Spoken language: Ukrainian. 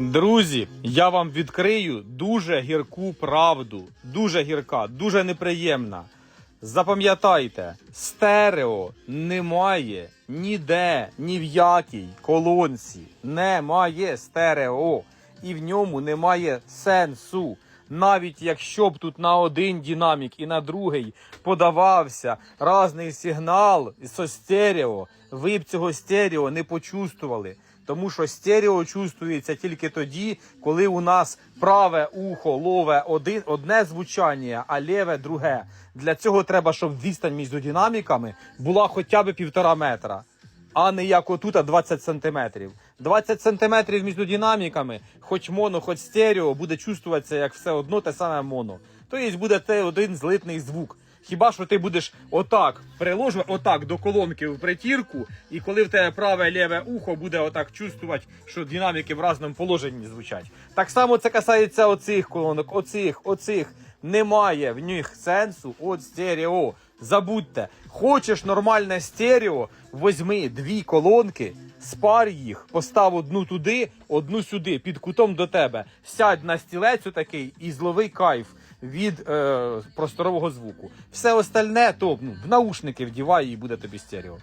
Друзі, я вам відкрию дуже гірку правду. Дуже гірка, дуже неприємна. Запам'ятайте, стерео немає ніде, ні в якій колонці. Немає стерео. І в ньому немає сенсу. Навіть якщо б тут на один динамік і на другий подавався різний сигнал со стерео, ви б цього стерео не почувствували. Тому що стерео чувствується тільки тоді, коли у нас праве ухо лове один, одне звучання, а ліве друге. Для цього треба, щоб відстань між динаміками була хоча б півтора метра, а не як отут а 20 сантиметрів. 20 сантиметрів між динаміками, хоч моно, хоч стерео, буде чувствуватися як все одно те саме моно. Тобто буде те один злитний звук. Хіба що ти будеш отак приложувати отак до колонки в притірку, і коли в тебе праве ліве ухо буде отак чувствувати, що динаміки в разному положенні звучать. Так само це касається оцих колонок, оцих, оцих. Немає в них сенсу от стерео. Забудьте, хочеш нормальне стерео, возьми дві колонки, спар їх, постав одну туди, одну сюди, під кутом до тебе. Сядь на стілець такий і злови кайф від е, просторового звуку. Все остальне, то ну, в наушники вдівай і буде тобі стерео.